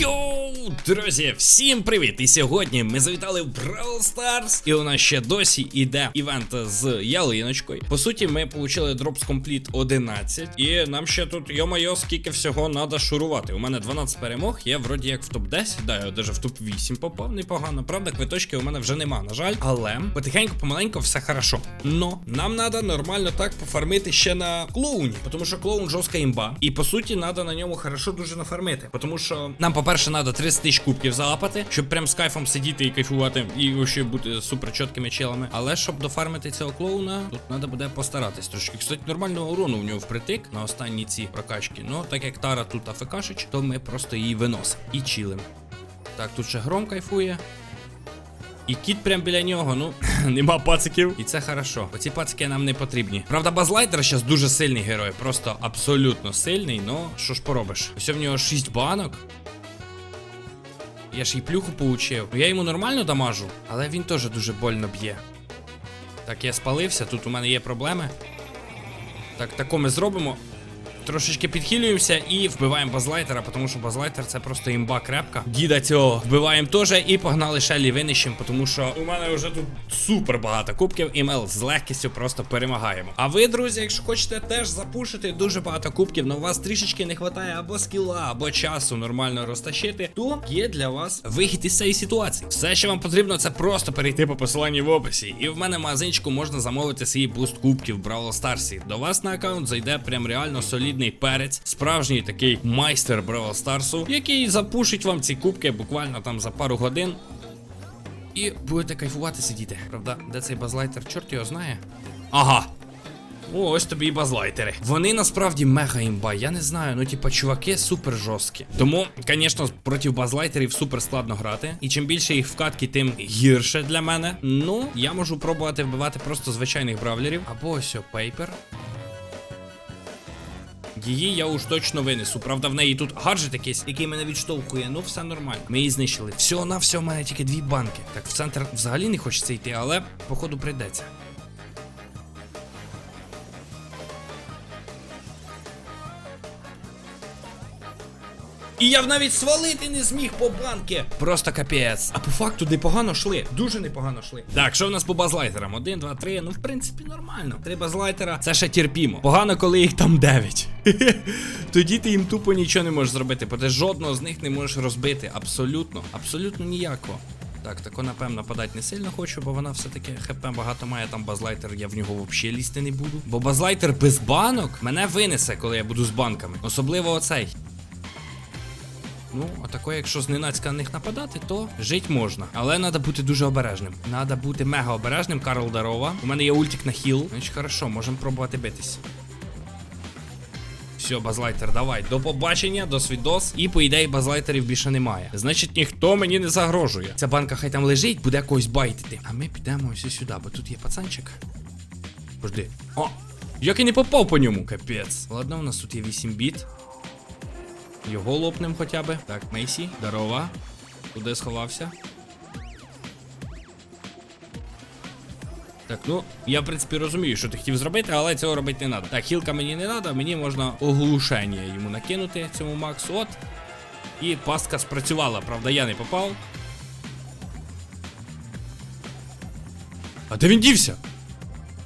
Yo. Друзі, всім привіт! І сьогодні ми завітали в Brawl Stars, і у нас ще досі іде івент з ялиночкою. По суті, ми отримали Drops Complete 11, і нам ще тут, йо-майо, скільки всього треба шурувати. У мене 12 перемог, я вроді як в топ-10, да, я даже в топ-8 попав, непогано. Правда, квиточки у мене вже нема, на жаль. Але потихеньку, помаленьку, все хорошо. Но нам треба нормально так пофармити ще на клоуні, тому що клоун жорстка імба. І по суті, треба на ньому хорошо дуже нафармити. Тому що нам, по-перше, треба 30 тисяч кубків залапати, щоб прям з кайфом сидіти і кайфувати, і ще бути супер чіткими челами. Але щоб дофармити цього клоуна, тут треба буде постаратись трошки. Кстати, нормального урону в нього впритик на останні ці прокачки. Ну, так як Тара тут АФКшич, то ми просто її виносимо і чилим. Так, тут ще гром кайфує. І кіт прям біля нього, ну нема пациків. І це хорошо. Оці пацики нам не потрібні. Правда, Базлайтер зараз дуже сильний герой, просто абсолютно сильний, ну що ж поробиш? Ось в нього 6 банок. Я ж і плюху получив. Я йому нормально дамажу, але він теж дуже больно б'є. Так, я спалився, тут у мене є проблеми. Так, тако ми зробимо. Трошечки підхилюємося і вбиваємо базлайтера, тому що базлайтер це просто імба крепка. Діда цього вбиваємо теж і погнали Шеллі винищем, тому що у мене вже тут супер багато кубків, і ми з легкістю просто перемагаємо. А ви, друзі, якщо хочете теж запушити дуже багато кубків, але у вас трішечки не вистачає або скіла, або часу нормально розтащити, то є для вас вихід із цієї ситуації. Все, що вам потрібно, це просто перейти по посиланню в описі. І в мене в магазинчику можна замовити свій буст кубків в Бравл Старсі. До вас на аккаунт зайде прям реально солідний перець, справжній такий майстер Бравл Старсу, який запушить вам ці кубки буквально там за пару годин. І будете кайфувати сидіти. Правда, де цей базлайтер? Чорт його знає. Ага. О, ось тобі і базлайтери. Вони насправді мега імба. Я не знаю, ну типа чуваки супер жорсткі. Тому, звісно, проти базлайтерів супер складно грати. І чим більше їх вкатки, тим гірше для мене. Ну, я можу пробувати вбивати просто звичайних бравлерів. Або ось о, пейпер. Її я уж точно винесу. Правда, в неї тут гаджет якийсь, який мене відштовхує. Ну, все нормально. Ми її знищили. Всього на все, у мене тільки дві банки. Так, в центр взагалі не хочеться йти, але походу прийдеться. І я навіть свалити не зміг по банки. Просто капець. А по факту непогано шли. Дуже непогано шли. Так, що в нас по базлайтерам? Один, два, три. Ну, в принципі, нормально. Три базлайтера це ще терпімо. Погано, коли їх там дев'ять. Тоді ти їм тупо нічого не можеш зробити, бо ти жодного з них не можеш розбити. Абсолютно, абсолютно ніякого. Так, тако, напевно, нападати не сильно хочу, бо вона все-таки хп багато має, там базлайтер, я в нього взагалі лізти не буду. Бо базлайтер без банок мене винесе, коли я буду з банками. Особливо оцей. Ну, а тако, якщо зненацька на них нападати, то жить можна. Але треба бути дуже обережним. Треба бути мега обережним, Карл Дарова. У мене є ультик на хіл. Значить, хорошо, можемо пробувати битись. Все, базлайтер, давай. До побачення, до свідос. І по ідеї базлайтерів більше немає. Значить, ніхто мені не загрожує. Ця банка хай там лежить, буде когось байтити. А ми підемо ось сюди, бо тут є пацанчик. Пожди. О! Як я не попав по ньому, капець. Ладно, у нас тут є 8 біт. Його лопнем хоча би. Так, Мейсі, здорова. Куди сховався? Так, ну, я в принципі розумію, що ти хотів зробити, але цього робити не треба. Так, хілка мені не треба, мені можна оглушення йому накинути цьому Максу. От. І пастка спрацювала, правда, я не попав. А де він дівся?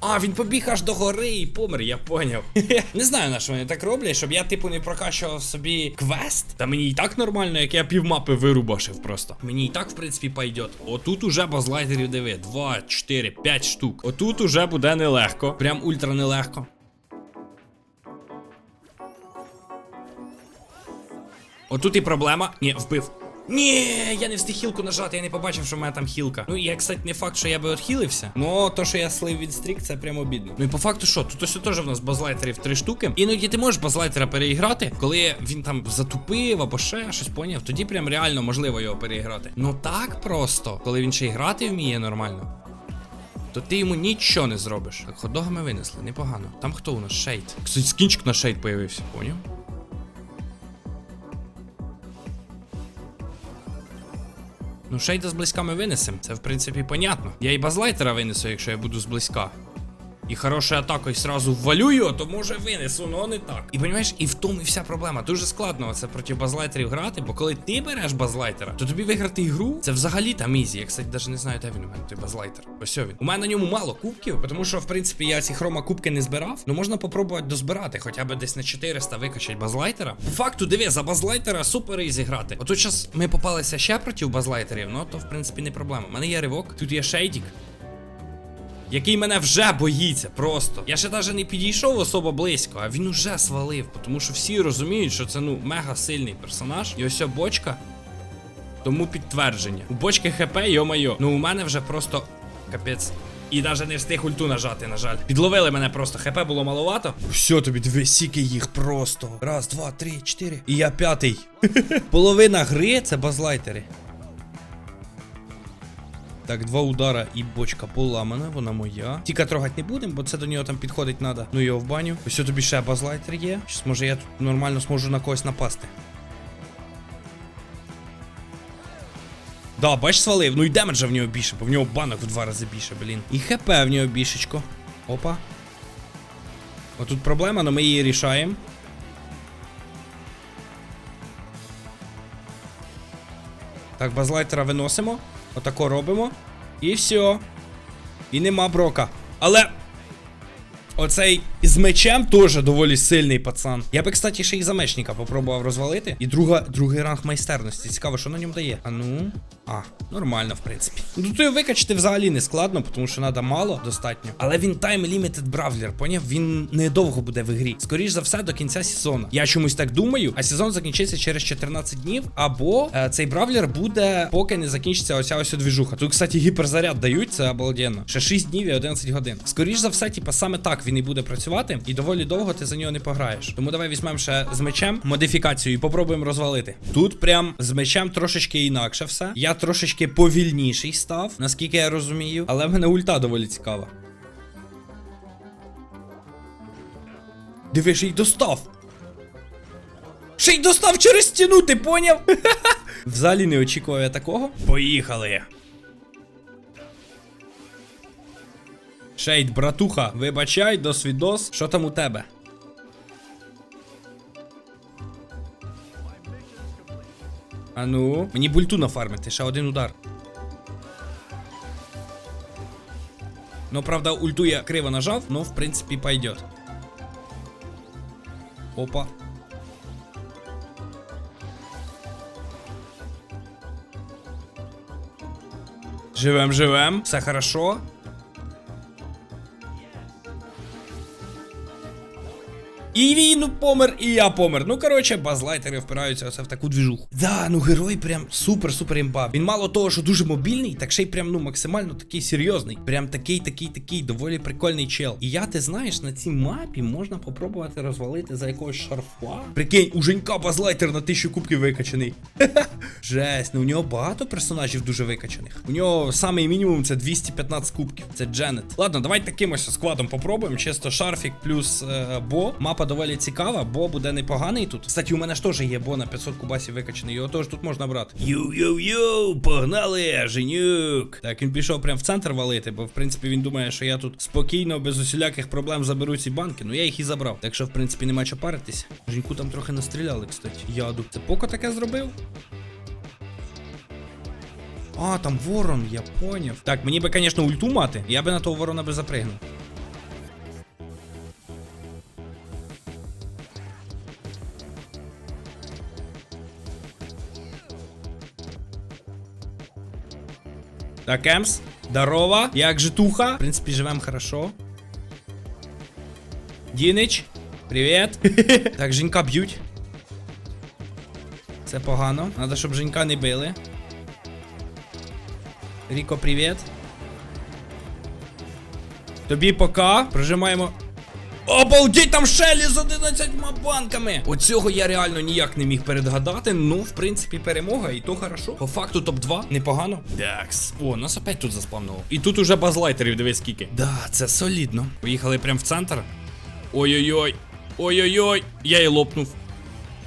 А, він побіг аж до гори і помер, я поняв. не знаю, на що вони так роблять, щоб я, типу, не прокачував собі квест. Та мені і так нормально, як я півмапи вирубашив просто. Мені і так, в принципі, пойдет. Отут уже базлайтерів диви. 2, 4, 5 штук. Отут уже буде нелегко. Прям ультра нелегко. Отут і проблема. Ні, вбив. Ні, я не встиг хілку нажати, я не побачив, що в мене там хілка. Ну я, кстати, не факт, що я би отхилився. Ну, то, що я слив від стрік, це прямо обідно. Ну і по факту, що, тут ось теж в нас базлайтерів три штуки. Іноді ти можеш базлайтера переіграти, коли він там затупив або ще щось поняв. Тоді прям реально можливо його переіграти. Ну так просто, коли він ще й грати вміє нормально. То ти йому нічого не зробиш. Так, ходога ми винесли, непогано. Там хто у нас? Шейд. Кстати, скінчик на шейд появився, поняв? Ну, шейда зблизька ми винесемо. Це в принципі понятно. Я і базлайтера винесу, якщо я буду зблизька. І хорошою атакою сразу ввалю його, то може винесу, но не так. І розумієш, і в тому і вся проблема. Дуже складно це проти базлайтерів грати, бо коли ти береш базлайтера, то тобі виграти ігру це взагалі там ізі. Я, кстати, навіть не знаю, де він у мене той базлайтер. Ось він. У мене на ньому мало кубків, тому що, в принципі, я ці хрома кубки не збирав. Ну можна попробувати дозбирати, хоча б десь на 400 викачать базлайтера. По факту, диви, за базлайтера супер ізі грати. Отут зараз ми попалися ще проти базлайтерів, ну то в принципі не проблема. У мене є ривок, тут є шейдік. Який мене вже боїться просто. Я ще навіть не підійшов особо близько, а він уже свалив. Тому що всі розуміють, що це ну мега сильний персонаж. І ось бочка. Тому підтвердження. У бочки ХП, йо-майо. Ну у мене вже просто капець. І навіть не встиг ульту нажати, на жаль. Підловили мене просто, ХП було маловато. Все, тобі дві сіки їх просто. Раз, два, три, чотири. І я п'ятий. Половина гри це базлайтери. Так, два удара і бочка поламана, вона моя. Тільки трогати не будемо, бо це до нього там підходить надо. Ну його в баню. Ось тобі ще базлайтер є. Щас, може я тут нормально зможу на когось напасти. Да, бач, свалив. Ну і демеджа в нього більше, бо в нього банок в два рази більше, блін. І хп в нього більшечко. Опа. Отут проблема, але ми її рішаємо. Так, базлайтера виносимо. Отако робимо. І все. І нема брока. Але. Оцей з мечем теж доволі сильний пацан. Я би, кстати, ще й за мечника попробував розвалити. І друга, другий ранг майстерності. Цікаво, що на ньому дає. А ну. А, нормально, в принципі. Ну тут його викачати взагалі не складно, тому що треба мало достатньо. Але він тайм лімітед бравлер, поняв? Він недовго буде в грі. Скоріш за все, до кінця сезону. Я чомусь так думаю, а сезон закінчиться через 14 днів. Або е, цей бравлер буде, поки не закінчиться оця ось двіжуха. Тут, кстати, гіперзаряд дають, це обалденно. Ще 6 днів і 11 годин. Скоріш за все, типа, саме так він і буде працювати, і доволі довго ти за нього не пограєш. Тому давай візьмемо ще з мечем модифікацію і попробуємо розвалити. Тут прям з мечем трошечки інакше все. Я трошечки повільніший став, наскільки я розумію. Але в мене ульта доволі цікава. Диви, ще й достав. Ще й достав через стіну, ти поняв? Взагалі не очікував я такого. Поїхали. Шейд, братуха, вибачай, досвідос. Що там у тебе? А ну, мені бульту нафармити, ще один удар. Ну, правда, ульту я криво нажав, но в принципі пойдет. Опа. Живем, живем. Все хорошо. І він помер, і я помер. Ну, коротше, базлайтери впираються оце в таку двіжуху. Да, ну герой прям супер-супер імба. Він мало того, що дуже мобільний, так ще й прям ну максимально такий серйозний. Прям такий, такий, такий, доволі прикольний чел. І я, ти знаєш, на цій мапі можна попробувати розвалити за якогось шарфа. Прикинь, у Женька базлайтер на тисячу кубків викачаний. Жесть, ну у нього багато персонажів дуже викачаних. У нього самий мінімум це 215 кубків. Це Дженет. Ладно, давай таким ось складом попробуємо. Чисто шарфік плюс е, бо. Мапа доволі цікава, бо буде непоганий тут. Кстати, у мене ж теж є бо на 500 кубасів викачаний. Його теж тут можна брати. Йоу-йоу-йоу, погнали, Женюк. Так, він пішов прямо в центр валити, бо в принципі він думає, що я тут спокійно, без усіляких проблем заберу ці банки. Ну я їх і забрав. Так що, в принципі, нема чого паритись. Женьку там трохи настріляли, кстати. Яду. Це поко таке зробив? А, там ворон, я поняв. Так, мені би, звісно, ульту мати. Я би на того ворона би запригнув. Так, Емс, здорово. Як же туха? В принципі, живем хорошо. Дінич, привіт. так, Женька б'ють. Це погано. Надо, щоб Женька не били. Ріко, привіт. Тобі пока. Прожимаємо. Обалдіть, там шелі з 11 банками! Оцього я реально ніяк не міг передгадати. Ну, в принципі, перемога, і то хорошо. По факту топ-2, непогано. Дакс. О, нас опять тут заспавнило. І тут уже базлайтерів, дивись скільки. Да, це солідно. Поїхали прямо в центр. Ой-ой-ой. Ой-ой-ой. Я і лопнув.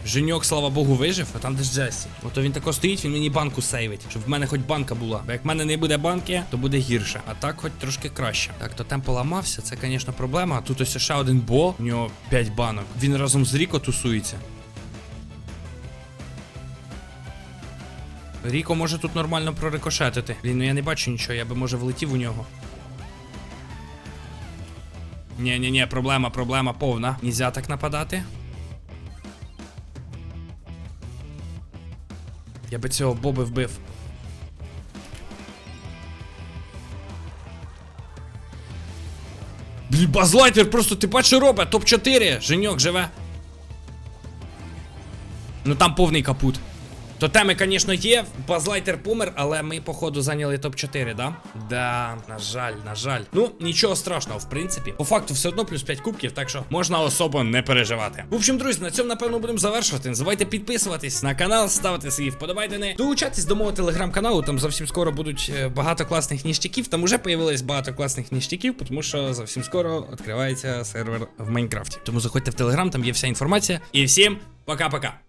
Женьок, слава Богу, вижив, а там де ж Джесі. Ото він тако стоїть, він мені банку сейвить, щоб в мене хоч банка була. Бо як в мене не буде банки, то буде гірше. А так хоч трошки краще. Так, то темп поламався, це, звісно, проблема. Тут ось ще один бо, у нього 5 банок. Він разом з Ріко тусується. Ріко може тут нормально прорикошетити. Блін, ну я не бачу нічого, я би може влетів у нього. Ні, ні, ні, проблема, проблема повна. Нельзя так нападати. Я би цього Боби вбив. Блін, базлайтер просто ти бачиш, робить? Топ-4. Женьок живе. Ну там повний капут. Тотеми, звісно, є, базлайтер помер, але ми, походу, зайняли топ-4, да? Да, на жаль, на жаль. Ну, нічого страшного, в принципі. По факту, все одно плюс 5 кубків, так що можна особо не переживати. В общем, друзі, на цьому, напевно, будемо завершувати. Не забувайте підписуватись на канал, ставити свої вподобайдени. Долучайтесь до мого телеграм-каналу, там зовсім скоро будуть е, багато класних ніштяків. Там уже появилось багато класних ніштяків, тому що зовсім скоро відкривається сервер в Майнкрафті. Тому заходьте в телеграм, там є вся інформація. І всім пока-пока.